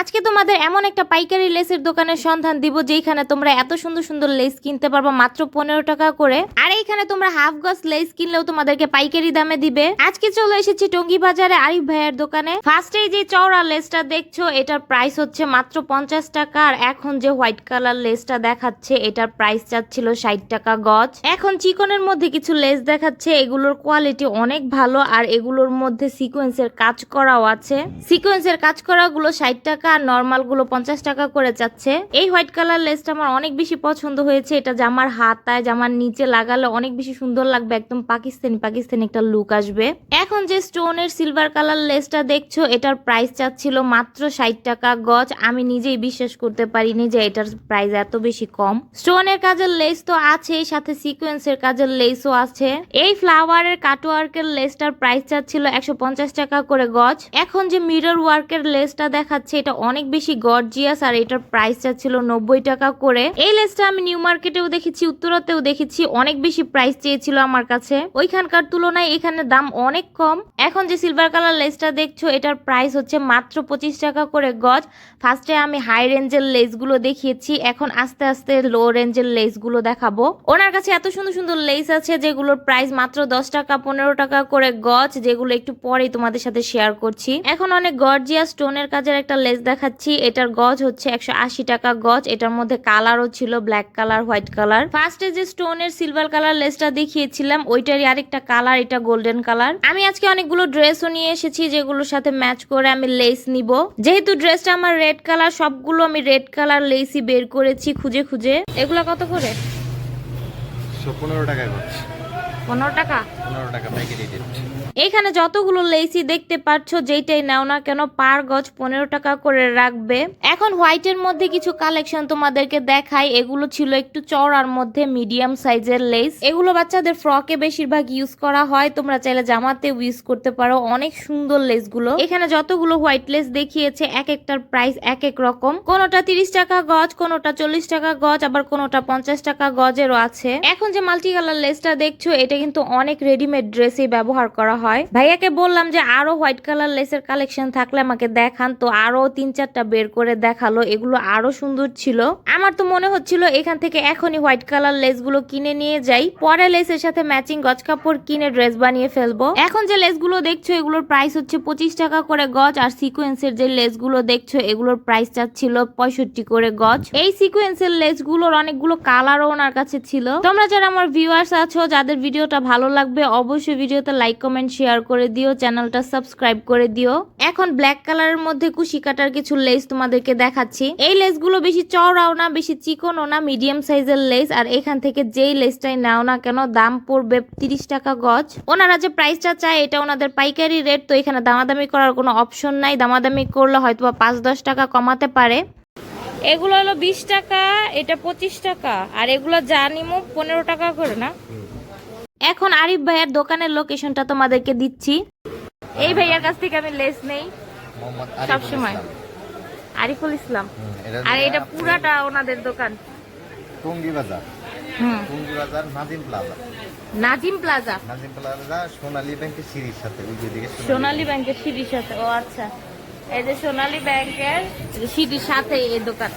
আজকে তোমাদের এমন একটা পাইকারি লেসের দোকানের সন্ধান দিব যেখানে তোমরা এত সুন্দর সুন্দর লেস কিনতে পারবা মাত্র পনেরো টাকা করে। আর এইখানে তোমরা হাফ গজ লেস কিনলেও তোমাদেরকে পাইকারি দামে দিবে। আজকে চলে এসেছি টঙ্গি বাজারে আরিফ ভাইয়ের দোকানে। ফার্স্টে যে চওড়া লেসটা দেখছ, এটার প্রাইস হচ্ছে মাত্র পঞ্চাশ টাকা। আর এখন যে হোয়াইট কালার লেসটা দেখাচ্ছে, এটার প্রাইস চাচ্ছিল ষাট টাকা গজ। এখন চিকনের মধ্যে কিছু লেস দেখাচ্ছে, এগুলোর কোয়ালিটি অনেক ভালো, আর এগুলোর মধ্যে সিকোয়েন্সের কাজ করাও আছে। সিকোয়েন্সের কাজ করা গুলো ষাট টাকা আর নর্মালগুলো পঞ্চাশ টাকা করে যাচ্ছে। এই হোয়াইট কালার লেসটা আমার অনেক বেশি পছন্দ হয়েছে। এটা জামার হাতায়, জামার নিচে লাগালে অনেক বেশি সুন্দর লাগবে। একদম পাকিস্তানি পাকিস্তানি একটা লুক আসবে। এখন যে স্টোনের সিলভার কালার লেসটা দেখছ, এটার প্রাইস চাচ্ছিল মাত্র ষাট টাকা গজ। আমি নিজেই বিশ্বাস করতে পারিনি যে এটার প্রাইস এত বেশি কম। স্টোনের কাজের লেস তো আছেই, সাথে সিকোয়েন্সের কাজের লেসও আছে। এই ফ্লাওয়ারের কাটওয়ার্কের লেসটার প্রাইস চাচ্ছিল একশো পঞ্চাশ টাকা করে গজ। এখন যে মিরর ওয়ার্কের লেসটা দেখাচ্ছে, এটা অনেক বেশি গর্জিয়াস আর এটার প্রাইস চাচ্ছিল নব্বই টাকা করে। এই লেসটা আমি নিউ মার্কেটেও দেখেছি, উত্তরাতেও দেখেছি, অনেক বেশি প্রাইস চেয়েছিল আমার কাছে। ওইখানকার তুলনায় এখানে দাম অনেক কম। এখন যে সিলভার কালার লেসটা দেখছ, এটার প্রাইস হচ্ছে মাত্র পঁচিশ টাকা করে গজ। ফার্স্টে আমি হাই রেঞ্জের লেসগুলো দেখিয়েছি, এখন আস্তে আস্তে লো রেঞ্জের লেসগুলো দেখাবো। ওনার কাছে এত সুন্দর সুন্দর লেস আছে, যেগুলোর প্রাইস মাত্র দশ টাকা, পনেরো টাকা করে গজ, যেগুলো একটু পরেই তোমাদের সাথে শেয়ার করছি। এখন অনেক গর্জিয়াস স্টোনের কাজের একটা লেস দেখাচ্ছি, এটার গজ হচ্ছে একশো আশি টাকা গজ, এটার মধ্যে কালারও ছিল ব্ল্যাক কালার, হোয়াইট কালার। ফার্স্টে যে স্টোনের সিলভার কালার লেসটা দেখিয়েছিলাম, ওইটারই আরেকটা কালার এটা গোল্ডেন কালার আমি আজকে অনেকগুলো ড্রেসও নিয়ে এসেছি, যেগুলোর সাথে ম্যাচ করে আমি লেস নিব। যেহেতু ড্রেসটা আমার রেড কালার সবগুলো আমি রেড কালার লেসই বের করেছি খুঁজে খুঁজে। এগুলো কত করে? পনেরো টাকায় করছি পনেরো টাকা? পনেরো টাকা পাইকারি রেট এখানে যতগুলো লেসি দেখতে পাচ্ছ যেইটাই নাও না কেন পার গজ পনেরো টাকা করে রাখবে। এখন হোয়াইটের মধ্যে কিছু কালেকশন তোমাদেরকে দেখাই। এগুলো ছিল একটু চওড়ার মধ্যে মিডিয়াম সাইজের লেস এগুলো বাচ্চাদের ফ্রকে বেশিরভাগ ইউজ করা হয়। তোমরা চাইলে জামাতে ইউজ করতে পারো। অনেক সুন্দর লেসগুলো এখানে যতগুলো হোয়াইট লেস দেখিয়েছে এক একটার প্রাইস এক এক রকম। কোনোটা তিরিশ টাকা গজ কোনোটা চল্লিশ টাকা গজ আবার কোনোটা পঞ্চাশ টাকা গজেরও আছে। এখন যে মাল্টি কালার লেসটা দেখছ এটা কিন্তু অনেক রেডিমেড ড্রেসে ব্যবহার করা হয়। ভাইয়াকে বললাম যে আরও হোয়াইট কালার লেসের কালেকশন থাকলে আমাকে দেখান। তো আরও তিন চারটা বের করে দেখাল, এগুলো আরও সুন্দর ছিল। আমার তো মনে হচ্ছিল এখান থেকে এখনই হোয়াইট কালার লেসগুলো কিনে নিয়ে যাই। পরে লেসের সাথে ম্যাচিং গজ কাপড় কিনে ড্রেস বানিয়ে ফেলব। এখন যে লেসগুলো দেখছ, এগুলোর প্রাইস হচ্ছে পঁচিশ টাকা করে গজ। আর সিকোয়েন্সের যে লেসগুলো দেখছ, এগুলোর প্রাইস চাচ্ছিল পঁয়ষট্টি করে গজ। এই সিকোয়েন্সের লেসগুলোর অনেকগুলো কালারও ওনার কাছে ছিল। তোমরা যারা আমার ভিউয়ার্স আছো, যাদের ভিডিওটা ভালো লাগবে, অবশ্যই ভিডিওতে লাইক কমেন্ট শেয়ার করে দিও, চ্যানেলটা সাবস্ক্রাইব করে দিও। এখন ব্ল্যাক কালারের মধ্যে কুশি কাটার কিছু লেস তোমাদেরকে দেখাচ্ছি। এই লেসগুলো বেশি চওড়াও না, বেশি চিকনও না মিডিয়াম সাইজের লেস আর এখান থেকে যেই লেসটাই নাও না কেন, দাম পড়বে তিরিশ টাকা গজ। ওনারা যে প্রাইসটা চায়, এটা ওনাদের পাইকারি রেট তো এখানে দামাদামি করার কোনো অপশন নাই। দামাদামি করলে হয়তো বা পাঁচ দশ টাকা কমাতে পারে। এগুলো হলো বিশ টাকা, এটা পঁচিশ টাকা, আর এগুলো যা নিমো, পনেরো টাকা করে না? এখন আরিফ ভাইয়ের দোকানের লোকেশনটা তোমাদেরকে দিচ্ছি। এই ভাইয়ার কাছ থেকে আমি লেস নেই। সবসময় আরিফুল ইসলাম। আর এটা পুরাটা ওনাদের দোকান। টঙ্গি বাজার। হুম। টঙ্গি বাজার Nazim plaza. Nazim plaza. Nazim plaza Sonali ব্যাংকের সিঁড়ির সাথে ওই দিকে সোনালী ব্যাংকের সিঁড়ির সাথে। ও আচ্ছা। এই যে সোনালী ব্যাংকের সিঁড়ির সাথে এই দোকান।